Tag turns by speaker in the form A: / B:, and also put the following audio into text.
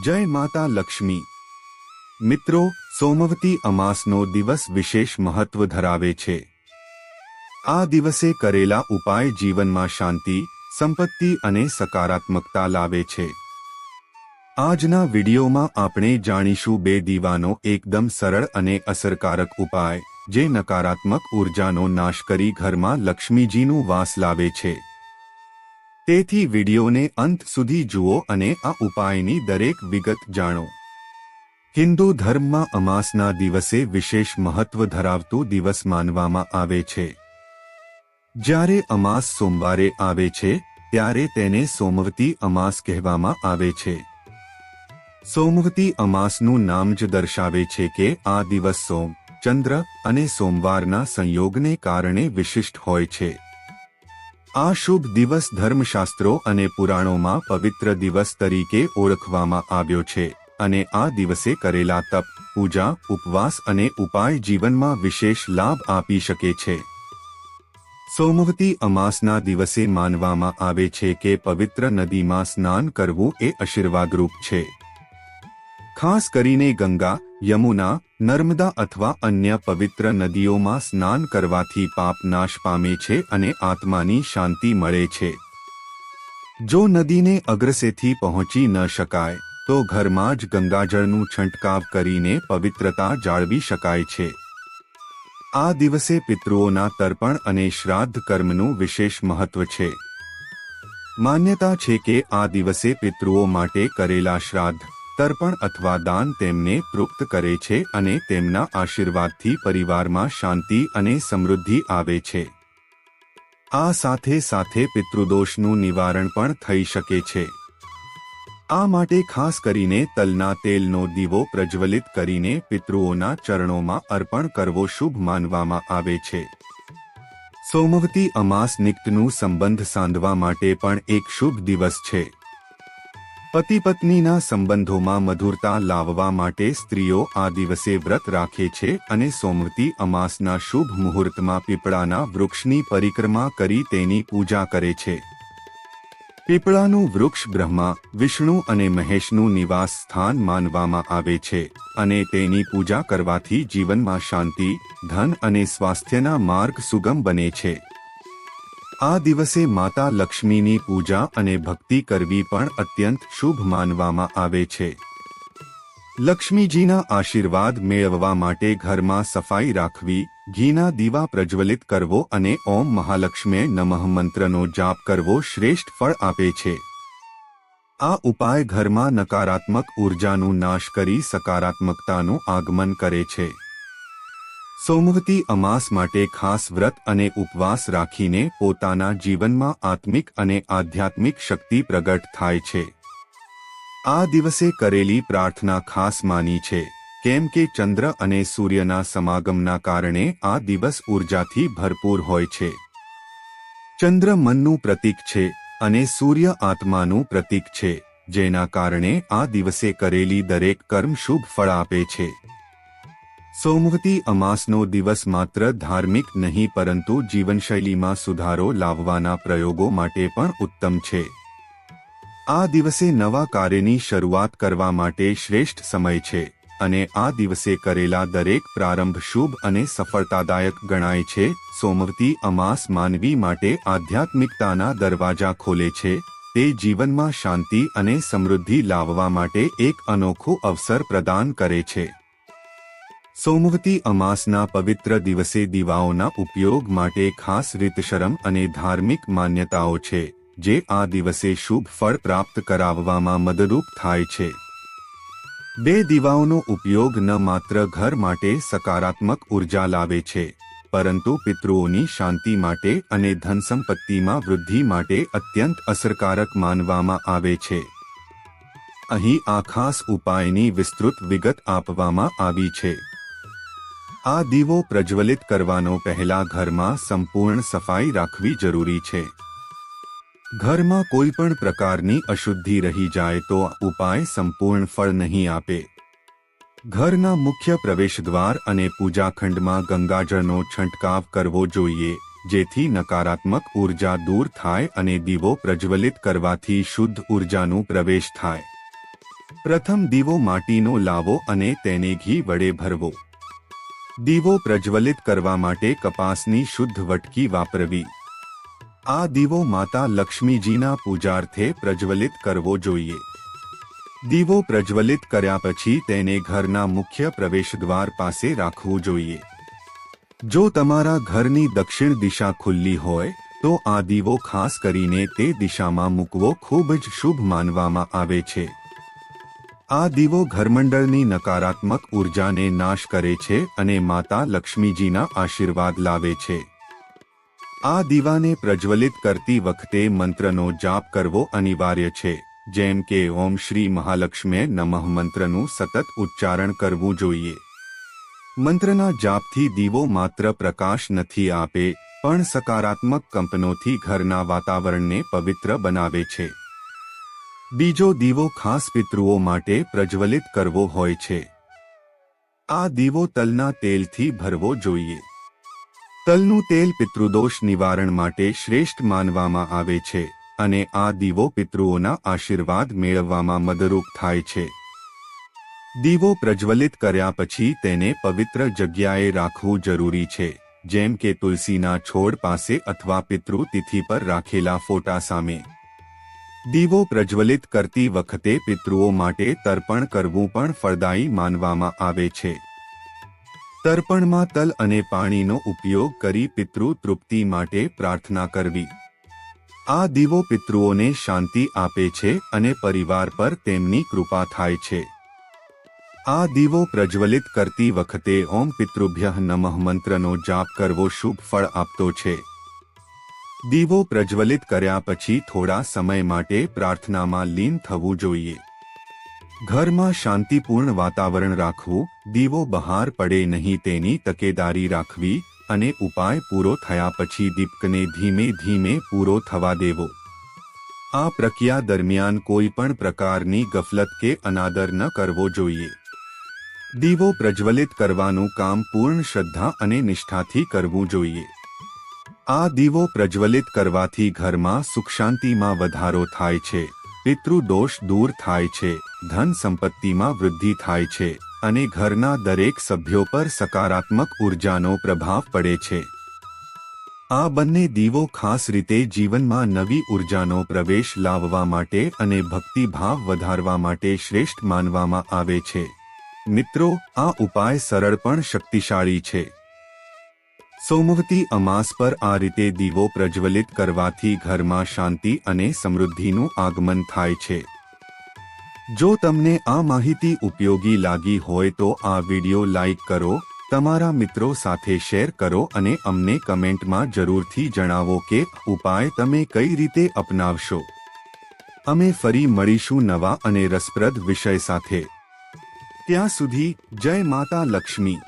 A: જય માતા લક્ષ્મી. મિત્રો, સોમવતી અમાસનો દિવસ વિશેષ મહત્વ ધરાવે છે. આ દિવસે કરેલા ઉપાય જીવનમાં શાંતિ, સંપત્તિ અને સકારાત્મકતા લાવે છે. આજના વિડીયોમાં આપણે જાણીશું બે દીવાનો એકદમ સરળ અને અસરકારક ઉપાય, જે નકારાત્મક ઉર્જાનો નાશ કરી ઘરમાં લક્ષ્મીજીનું વાસ લાવે છે. તેથી વિડીયોને અંત સુધી જુઓ અને આ ઉપાયની દરેક વિગત જાણો. હિન્દુ ધર્મમાં અમાસના દિવસે વિશેષ મહત્વ ધરાવતું દિવસ માનવામાં આવે છે. જ્યારે અમાસ સોમવારે આવે છે, ત્યારે તેને સોમવતી અમાસ કહેવામાં આવે છે. સોમવતી અમાસનું નામ જ દર્શાવે છે કે આ દિવસ સોમ, ચંદ્ર અને સોમવારના સંયોગને કારણે વિશિષ્ટ હોય છે. આ શુભ દિવસ ધર્મશાસ્ત્રો અને પુરાણોમાં પવિત્ર દિવસ તરીકે ઓળખવામાં આવ્યો છે અને આ દિવસે કરેલા તપ, પૂજા, ઉપવાસ અને ઉપાય જીવનમાં વિશેષ લાભ આપી શકે છે. સોમવતી અમાસના દિવસે માનવામાં આવે છે કે પવિત્ર નદીમાં સ્નાન કરવું એ આશીર્વાદરૂપ છે. ખાસ કરીને ગંગા, યમુના નર્મદા અથવા અન્ય પવિત્ર નદીઓમાં સ્નાન કરવાથી પાપ નાશ પામે છે અને આત્માની શાંતિ મળે છે. જો નદીને અગ્રસેથી પહોંચી ન શકાય, તો ઘરમાં જ ગંગાજળનું છંટકાવ કરીને પવિત્રતા જાળવી શકાય છે. આ દિવસે પિતૃઓના તર્પણ અને શ્રાદ્ધ કર્મનું વિશેષ મહત્વ છે. માન્યતા છે કે આ દિવસે પિતૃઓ માટે કરેલા શ્રાદ્ધ તર્પણ અથવા દાન તેમને તૃપ્ત કરે છે અને તેમના આશીર્વાદથી પરિવારમાં શાંતિ અને સમૃદ્ધિ આવે છે. આ સાથે સાથે પિતૃદોષનું નિવારણ પણ થઈ શકે છે. આ માટે ખાસ કરીને તલના તેલનો દીવો પ્રજ્વલિત કરીને પિતૃઓના ચરણોમાં અર્પણ કરવો શુભ માનવામાં આવે છે. સોમવતી અમાસ નિકટનું સંબંધ સાંધવા માટે પણ એક શુભ દિવસ છે. પતિ પત્નીના સંબંધોમાં મધુરતા લાવવા માટે સ્ત્રીઓ આ દિવસે વ્રત રાખે છે અને સોમવતી અમાસના શુભ મુહૂર્તમાં પીપળાના વૃક્ષની પરિક્રમા કરી તેની પૂજા કરે છે. પીપળાનું વૃક્ષ બ્રહ્મા, વિષ્ણુ અને મહેશનું નિવાસ સ્થાન માનવામાં આવે છે અને તેની પૂજા કરવાથી જીવનમાં શાંતિ, ધન અને સ્વાસ્થ્યના માર્ગ સુગમ બને છે. આ દિવસે માતા લક્ષ્મીની પૂજા અને ભક્તિ કરવી પણ અત્યંત શુભ માનવામાં આવે છે. લક્ષ્મીજીના આશીર્વાદ મેળવવા માટે ઘરમાં સફાઈ રાખવી, ઘીના દીવા પ્રજ્વલિત કરવો અને ઓમ મહાલક્ષ્મી નમઃ મંત્રનો જાપ કરવો શ્રેષ્ઠ ફળ આપે છે. આ ઉપાય ઘરમાં નકારાત્મક ઉર્જાનું નાશ કરી સકારાત્મકતાનું આગમન કરે છે. સોમવતી અમાસ માટે ખાસ વ્રત અને ઉપવાસ રાખીને પોતાના જીવનમાં આત્મિક અને આધ્યાત્મિક શક્તિ પ્રગટ થાય છે. આ દિવસે કરેલી પ્રાર્થના ખાસ માની છે, કેમ કે ચંદ્ર અને સૂર્યના સમાગમના કારણે આ દિવસ ઉર્જાથી ભરપૂર હોય છે. ચંદ્ર મનનું પ્રતીક છે અને સૂર્ય આત્માનું પ્રતીક છે, જેના કારણે આ દિવસે કરેલી દરેક કર્મ શુભ ફળ આપે છે. સોમવતી અમાસનો દિવસ માત્ર ધાર્મિક નહીં, પરંતુ જીવનશૈલીમાં સુધારો લાવવાના પ્રયોગો માટે પણ ઉત્તમ છે. આ દિવસે નવા કાર્યની શરૂઆત કરવા માટે શ્રેષ્ઠ સમય છે અને આ દિવસે કરેલા દરેક પ્રારંભ શુભ અને સફળતાદાયક ગણાય છે. સોમવતી અમાસ માનવી માટે આધ્યાત્મિકતાના દરવાજા ખોલે છે. તે જીવનમાં શાંતિ અને સમૃદ્ધિ લાવવા માટે એક અનોખો અવસર પ્રદાન કરે છે. સોમવતી અમાસના પવિત્ર દિવસે દીવાઓના ઉપયોગ માટે ખાસ રીતશરમ અને ધાર્મિક માન્યતાઓ છે, જે આ દિવસે શુભ ફળ પ્રાપ્ત કરાવવામાં મદદરૂપ થાય છે. બે દીવાઓનો ઉપયોગ ન માત્ર ઘર માટે સકારાત્મક ઊર્જા લાવે છે, પરંતુ પિતૃઓની શાંતિ માટે અને ધન સંપત્તિમાં વૃદ્ધિ માટે અત્યંત અસરકારક માનવામાં આવે છે. અહીં આ ખાસ ઉપાયની વિસ્તૃત વિગત આપવામાં આવી છે. આ દીવો પ્રજ્વલિત કરવાનો પહેલા ઘરમાં સંપૂર્ણ સફાઈ રાખવી જરૂરી છે. ઘરમાં કોઈ પણ પ્રકારની અશુદ્ધિ રહી જાય તો ઉપાય સંપૂર્ણ ફળ નહીં આપે. ઘરના મુખ્ય પ્રવેશદ્વાર અને પૂજાખંડમાં ગંગાજળનો છંટકાવ કરવો જોઈએ, જેથી નકારાત્મક ઊર્જા દૂર થાય અને દીવો પ્રજ્વલિત કરવાથી શુદ્ધ ઉર્જાનું પ્રવેશ થાય. પ્રથમ દીવો માટીનો લાવો અને તેને ઘી વડે ભરવો. દીવો પ્રજ્વલિત કરવા માટે કપાસની શુદ્ધ વટકી વાપરવી. આ દીવો માતા લક્ષ્મીજીના પૂજાર્થે પ્રજ્વલિત કરવો જોઈએ. દીવો પ્રજ્વલિત કર્યા પછી તેને ઘરના મુખ્ય પ્રવેશદ્વાર પાસે રાખવું જોઈએ. જો તમારા ઘરની દક્ષિણ દિશા ખુલ્લી હોય, તો આ દીવો ખાસ કરીને તે દિશામાં મૂકવો ખૂબ જ શુભ માનવામાં આવે છે. આ દીવો ઘરમંડળની નકારાત્મક ઉર્જાને નાશ કરે છે અને માતા લક્ષ્મીજીના આશીર્વાદ લાવે છે. આ દીવાને પ્રજ્વલિત કરતી વખતે મંત્રનો જાપ કરવો અનિવાર્ય છે, જેમ કે ઓમ શ્રી મહાલક્ષ્મી નમઃ મંત્રનું સતત ઉચ્ચારણ કરવું જોઈએ. મંત્રના જાપથી દીવો માત્ર પ્રકાશ નથી આપે, પણ સકારાત્મક કંપનોથી ઘરના વાતાવરણને પવિત્ર બનાવે છે. બીજો દીવો ખાસ પિતૃઓ માટે પ્રજ્વલિત કરવો હોય છે. આ દીવો તલના તેલથી ભરવો જોઈએ. તલનું તેલ પિતૃદોષ નિવારણ માટે શ્રેષ્ઠ માનવામાં આવે છે અને આ દીવો પિતૃઓના આશીર્વાદ મેળવવામાં મદરૂપ થાય છે. દીવો પ્રજ્વલિત કર્યા પછી તેને પવિત્ર જગ્યાએ રાખવું જરૂરી છે, જેમ કે તુલસીના છોડ પાસે અથવા પિતૃ તિથિ પર રાખેલા ફોટા સામે. દીવો પ્રજ્વલિત કરતી વખતે પિતૃઓ માટે તર્પણ કરવું પણ ફળદાયી માનવામાં આવે છે. તર્પણમાં તલ અને પાણીનો ઉપયોગ કરી પિતૃ તૃપ્તિ માટે પ્રાર્થના કરવી. આ દીવો પિતૃઓને શાંતિ આપે છે અને પરિવાર પર તેમની કૃપા થાય છે. આ દીવો પ્રજ્વલિત કરતી વખતે ઓમ પિતૃભ્ય નમઃ મંત્રનો જાપ કરવો શુભ ફળ આપતો છે. દીવો પ્રજ્વલિત કર્યા પછી થોડા સમય માટે પ્રાર્થનામાં લીન થવું જોઈએ. ઘરમાં શાંતિપૂર્ણ વાતાવરણ રાખવું, દીવો બહાર પડે નહીં તેની તકેદારી રાખવી અને ઉપાય પૂરો થયા પછી દીપકને ધીમે ધીમે પૂરો થવા દેવો. આ પ્રક્રિયા દરમિયાન કોઈ પણ પ્રકારની ગફલત કે અનાદર ન કરવો જોઈએ. દીવો પ્રજ્વલિત કરવાનું કામ પૂર્ણ શ્રદ્ધા અને નિષ્ઠાથી કરવું જોઈએ. આ દીવો પ્રજ્વલિત કરવાથી ઘરમાં સુખ શાંતિમાં વધારો થાય છે, પિતૃદોષ દૂર થાય છે, ધન સંપત્તિમાં વૃદ્ધિ થાય છે અને ઘરના દરેક સભ્યો પર સકારાત્મક ઉર્જાનો પ્રભાવ પડે છે. આ બંને દીવો ખાસ રીતે જીવનમાં નવી ઉર્જાનો પ્રવેશ લાવવા માટે અને ભક્તિભાવ વધારવા માટે શ્રેષ્ઠ માનવામાં આવે છે. મિત્રો, આ ઉપાય સરળ પણ શક્તિશાળી છે. સોમવતી અમાસ પર આ રીતે દીવો પ્રજ્વલિત કરવાથી ઘરમાં શાંતિ અને સમૃદ્ધિનું આગમન થાય છે. જો તમને આ માહિતી ઉપયોગી લાગી હોય તો આ વિડિયો લાઈક કરો, તમારા મિત્રો સાથે શેર કરો અને અમને કમેન્ટમાં જરૂરથી જણાવો કે ઉપાય તમે કઈ રીતે અપનાવશો. અમે ફરી મળીશું નવા અને રસપ્રદ વિષય સાથે. ત્યાં સુધી જય માતા લક્ષ્મી.